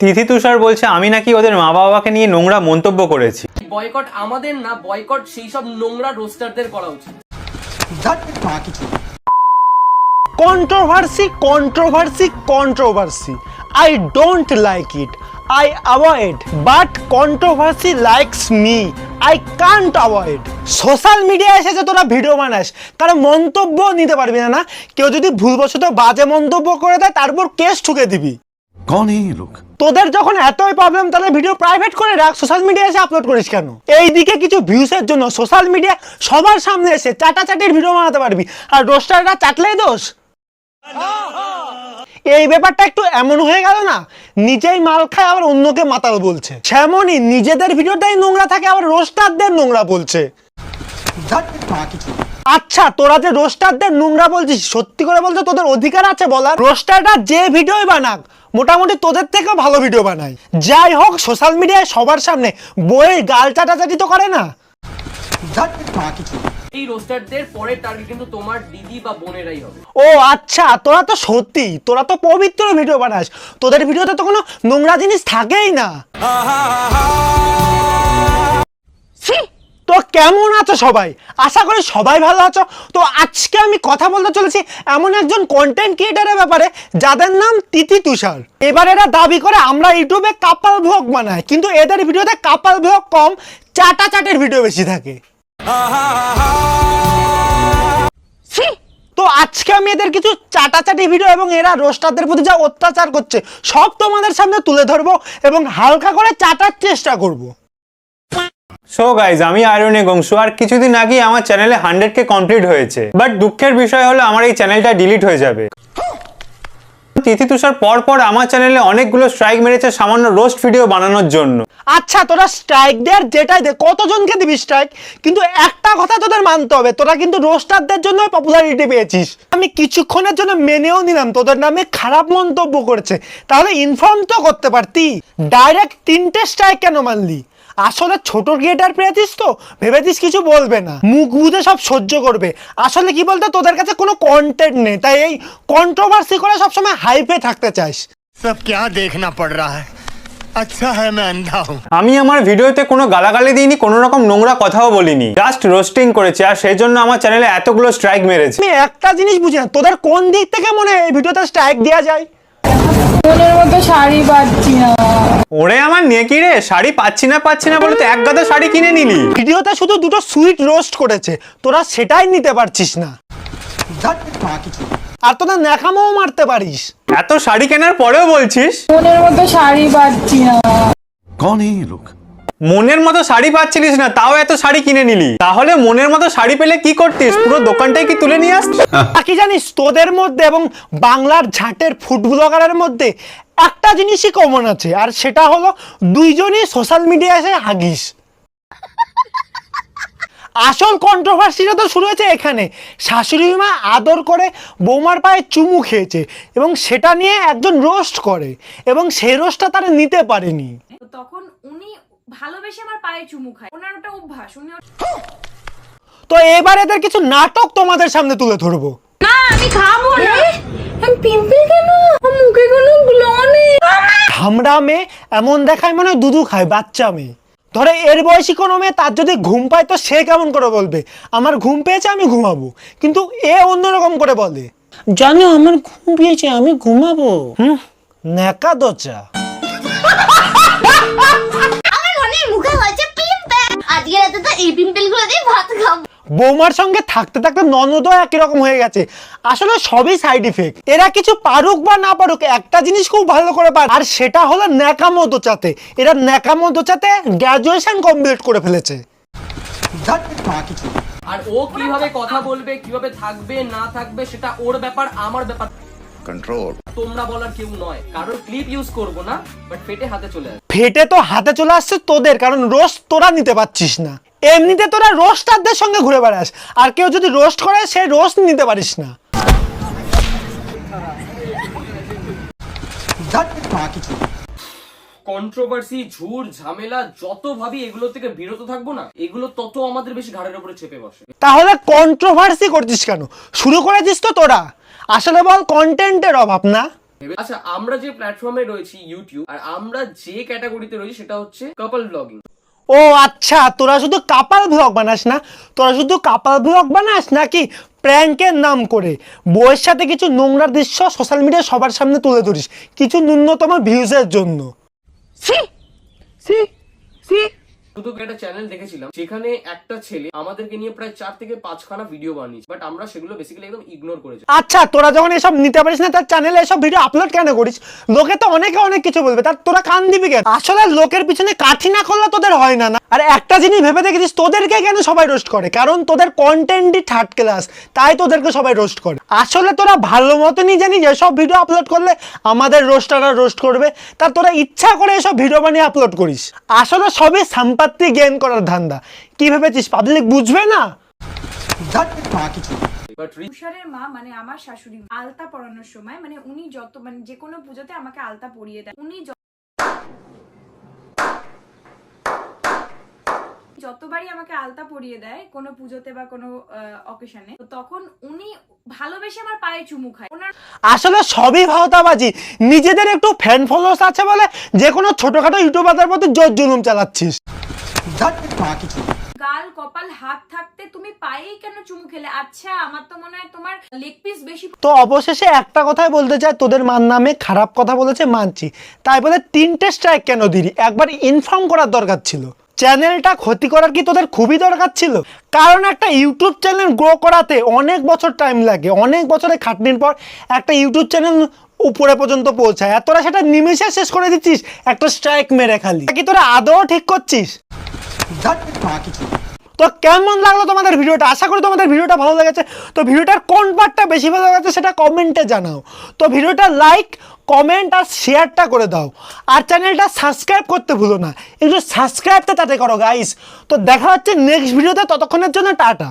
তিথি তুষার বলছে আমি নাকি ওদের মা বাবাকে নিয়ে নোংরা মন্তব্য করেছি। বয়কট আমাদের না বয়কট সেই সব নোংরা রোস্টারদের করা উচিত। Controversy controversy controversy I don't like it I avoid but controversy likes me I can't avoid social মিডিয়ায় এসে যে তোরা ভিডিও বানাস কারণ মন্তব্য নিতে পারবি না না? কেউ যদি ভুলবশত বাজে মন্তব্য করে দেয় তারপর কেস ঠুকে দিবি। কোন এই লোক তোদের যখন এতই প্রবলেম তাহলে ভিডিও প্রাইভেট করে রাখ সোশ্যাল মিডিয়া এসে আপলোড করিস কেন? এইদিকে কিছু ভিউসের জন্য সোশ্যাল মিডিয়া সবার সামনে এসে চাটাচাটির ভিডিও বানাতে পারবি। আর রোস্টাররা চাটলেই দোষ। এই ব্যাপারটা একটু এমন হয়ে গেল না, নিজেই মাল খায়, আবার অন্যকে মাতাল বলছে। সেমনই নিজেদের ভিডিওটাই নোংরা থাকে, আবার রোস্টারদের নোংরা বলছে। আচ্ছা তোরা যে রোস্টারদের নোংরা বলছিস, সত্যি করে বলছো তোদের অধিকার আছে বলার? রোস্টাররা যে ভিডিওই বানাক মোটামুটি তোদের থেকেও ভালো ভিডিও বানায় যাই হোক সোশ্যাল মিডিয়ায় সবার সামনে বইয়ের গাল চাটাচাটি তো করে না। এই রোস্টারদের পরের টার্গেট কিন্তু তোমার দিদি বা বোনেরাই হবে। ও আচ্ছা তোরা তো সত্যি তোরা তো পবিত্র ভিডিও বানাস। তোদের ভিডিওতে তো কোনো নোংরা জিনিস থাকেই না। তো কেমন আছো সবাই? আশা করি সবাই ভালো আছো। তো আজকে আমি কথা বলতে চলেছি এমন একজন কন্টেন্ট ক্রিয়েটারের ব্যাপারে যাদের নাম তিথি তুষার। এবার এরা দাবি করে আমরা ইউটিউবে কাপাল ভোগ বানাই কিন্তু এদের ভিডিওতে কাপাল ভোগ কম চাটা চাটের ভিডিও বেশি থাকে। তো আজকে আমি এদের কিছু চাটাচাটি ভিডিও এবং এরা রোস্টারদের প্রতি যা অত্যাচার করছে সব তোমাদের সামনে তুলে ধরবো এবং হালকা করে চাটার চেষ্টা করব। সো গাইজ আমি আয়রনে গংসু আর কিছুদিন আগে আমার চ্যানেলে হান্ড্রেড কে কমপ্লিট হয়েছে। বাট দুঃখের বিষয় হলো, আমার এই চ্যানেলটা ডিলিট হয়ে যাবে। তিথি তুষার পর পর আমার চ্যানেলে অনেকগুলো স্ট্রাইক মেরেছে সামান্য রোস্ট ভিডিও বানানোর জন্য। আচ্ছা তোরা স্ট্রাইক দেওয়ার যেটাই দে, কতজনকে দিবি স্ট্রাইক কিন্তু একটা কথা তোদের মানতে হবে, তোরা কিন্তু রোস্টারদের জন্য পপুলারিটি পেয়েছিস। আমি কিছুক্ষণের জন্য মেনেও নিলাম, তোদের নামে খারাপ মন্তব্য করেছে। তাহলে ইনফর্ম তো করতে পারতি। ডাইরেক্ট তিনটে স্ট্রাইক কেন মানলি আসলে ছোট ক্রিয়েটার পেয়েছিস তো? ভেবেছিস কিছু বলবে না। মুখ বুঝে সব সহ্য করবে। আসলে কি বলতো তোদের কাছে কোনো কন্টেন্ট নেই তাই এই কন্ট্রোভার্সি করে সবসময় হাইপে থাকতে চাস। সব ক্যা দেখনা পড় রা হ্যাঁ আচ্ছা আমি আমার ভিডিওতে কোনো গালাগালি দিইনি কোনো রকম নোংরা কথাও বলিনি। জাস্ট রোস্টিং করেছি আর সেই জন্য আমার চ্যানেলে এতগুলো স্ট্রাইক মেরেছে। আমি একটা জিনিস বুঝি না তোদের কোন দিক থেকে মনে হয় এই ভিডিওতে স্ট্রাইক দেওয়া যায়? মনের শাড়ি কিনে নিলি। ভিডিওতে শুধু দুটো সুইট রোস্ট করেছে তোরা সেটাই নিতে পারছিস না। আর তোরা ন্যাকামও মারতে পারিস। এত শাড়ি কেনার পরেও বলছিস? মনের মতো শাড়ি পাচ্ছি লোক মনের মতো শাড়ি পাচ্ছিলিস না তাও এত শাড়ি কিনে নিলি। তাহলে মনের মতো শাড়ি পেলে কি করতিস? পুরো দোকানটাই কি তুলে নিয়ে আসতিস? কি জানিস তোদের মধ্যে এবং বাংলার ঝাটের ফুড ব্লগারের মধ্যে একটা জিনিসই কমন আছে আর সেটা হলো দুইজনই সোশ্যাল মিডিয়ায় এসে হাগিস। আসল কন্ট্রোভার্সিটা তো শুরু হয়েছে এখানে। শাশুড়ি মা আদর করে বৌমার পায়ে চুমু খেয়েছে এবং সেটা নিয়ে একজন রোস্ট করে এবং সেই রোস্টটা তারা নিতে পারেনি। তখন উনি ভালোবেসে আমার পায়ে চুমু খায়। ওনার ওটা অভ্যাস উনি তো এবার এদের কিছু নাটক তোমাদের সামনে তুলে ধরবো। না আমি খাব না। আমি পিম্পল কেন? মুখে কোনো গ্লো নেই। ধামড়া মেয়ে এমন দেখায় মনে দুধু খায় বাচ্চা মেয়ে। ধরে এর বয়সী কোনো মেয়ে তার যদি ঘুম পায় তো সে কেমন করে বলবে? আমার ঘুম পেয়েছে আমি ঘুমাবো। কিন্তু এ অন্যরকম করে বলে। জানো আমার ঘুম পেয়েছে আমি ঘুমাবো। হুম ন্যাকা দোচা। বৌমার সঙ্গে থাকতে থাকতে ননদও একই রকম হয়ে গেছে। আসলে সবই সাইড ইফেক্ট এরা কিছু পারুক বা না পারুক একটা জিনিস খুব ভালো করে পারে আর সেটা হলো ন্যাকামো দোচাতে এরা ন্যাকামো দোচাতে গ্র্যাজুয়েশন কমপ্লিট করে ফেলেছে। আর ও কীভাবে কথা বলবে কীভাবে থাকবে না থাকবে সেটা ওর ব্যাপার আমার ব্যাপার। কন্ট্রোল তোমরা বলার কেউ নয়। কারোর ক্লিপ ইউজ করব না বাট ফেটে হাতে চলে আসবে। ফেটে তো হাতে চলে আসছে তোদের কারণ রোজ তোরা নিতে পারছিস না। এমনিতে তোরা রোস্টারদের সঙ্গে ঘুরে বেড়াস। আর কেউ যদি রোস্ট করে সে রোস্ট নিতে পারিস না। কন্ট্রোভার্সি ঝুর ঝামেলা যত ভাবি এগুলো থেকে বিরত থাকব না এগুলো তত আমাদের বেশি ঘাড়ের উপরে চেপে বসে। তাহলে কন্ট্রোভার্সি করছিস কেন? শুরু করেছিস তো তোরা। আসলে বল কন্টেন্টের অভাব না? আচ্ছা আমরা যে প্ল্যাটফর্মে রয়েছি ইউটিউব আর আমরা যে ক্যাটাগরিতে রয়েছি সেটা হচ্ছে কাপল ব্লগিং ও আচ্ছা তোরা শুধু কাপাল ব্লগ বানাস না? তোরা শুধু কাপাল ব্লগ বানাস নাকি প্র্যাঙ্কের নাম করে? বইয়ের সাথে কিছু নোংরা দৃশ্য সোশ্যাল মিডিয়া সবার সামনে তুলে ধরিস। কিছু ন্যূনতম ভিউজের জন্য। শুধু একটা চ্যানেল দেখেছিলাম, যেখানে একটা ছেলে আমাদেরকে নিয়ে প্রায় চার থেকে পাঁচখানা ভিডিও বানিয়েছে বাট আমরা সেগুলো বেসিক্যালি একদম ইগনোর করেছি। আচ্ছা তোরা যখন এসব নিতে পারিস না, তার চ্যানেলে এসব ভিডিও আপলোড কেন করিস? লোকে তো অনেকে অনেক কিছু বলবে তার তোরা কান দিবি কেন? আসলে লোকের পিছনে কাঠি না করলে তোদের হয় না না? আর একটা জিনিস ভেবে দেখেছিস, তোদেরকে কেন সবাই রোস্ট করে? কারণ তোদের কন্টেন্টই থার্ড ক্লাস তাই তোদেরকে সবাই রোস্ট করে। আসলে তোরা ভালো মতনই জানিস, এসব ভিডিও আপলোড করলে আমাদের রোস্টাররা রোস্ট করবে, তা তোরা ইচ্ছা করে এসব ভিডিও বানিয়ে আপলোড করিস। আসলে সবই সম্পত্তি গেইন করার ধান্দা। কি ভেবেছিস পাবলিক বুঝবে না? তুষারের মা মানে আমার শাশুড়ি আলতা পরানোর সময় মানে উনি যত মানে যে কোনো পুজোতে আমাকে আলতা পরিয়ে দেন উনি যতবারই আমাকে আলতা পরিয়ে দেয় কোনো পুজোতে বা কোনো অকেশনে তখন উনি ভালোবেসে আমার পায়ে চুমু খায়। ওনার আসলে সবই ভাওতাবাজি। নিজেদের একটু ফ্যান ফলোয়ার্স আছে বলে যে কোনো ছোটখাটো ইউটিউবারদের মধ্যে জোর জুলুম চালাচ্ছিস। গাল কপাল হাত থাকতে তুমি পায়েই কেন চুমু খেলে? আচ্ছা আমার তো মনে হয় তোমার লেগ পিস বেশি তো অবশেষে একটা কথাই বলতে চাই তোদের মান নামে খারাপ কথা বলেছে মানছি। তাই বলে তিনটে স্ট্রাইক কেন দিলি? একবার ইনফর্ম করার দরকার ছিল। চ্যানেলটা ক্ষতি করার কি তোদের খুবই দরকার ছিল? কারণ একটা ইউটিউব চ্যানেল গ্রো করাতে অনেক বছর টাইম লাগে অনেক বছরের খাটনির পর একটা ইউটিউব চ্যানেল উপরে পর্যন্ত পৌঁছায়। আর তোরা সেটা নিমেষে শেষ করে দিচ্ছিস একটা স্ট্রাইক মেরে খালি। কি তোরা আদৌ ঠিক করছিস? তো কেমন লাগল তোমাদের ভিডিওটা? আশা করি তোমাদের ভিডিওটা ভালো লেগেছে। তো ভিডিওটার কোন পার্টটা বেশি ভালো লেগেছে সেটা কমেন্টে জানাও। তো ভিডিওটা লাইক কমেন্ট আর শেয়ারটা করে দাও। আর চ্যানেলটা সাবস্ক্রাইব করতে ভুলো না। একটু সাবস্ক্রাইবটা তাতে করো গাইস তো দেখা হচ্ছে নেক্সট ভিডিওতে ততক্ষণের জন্য টাটা।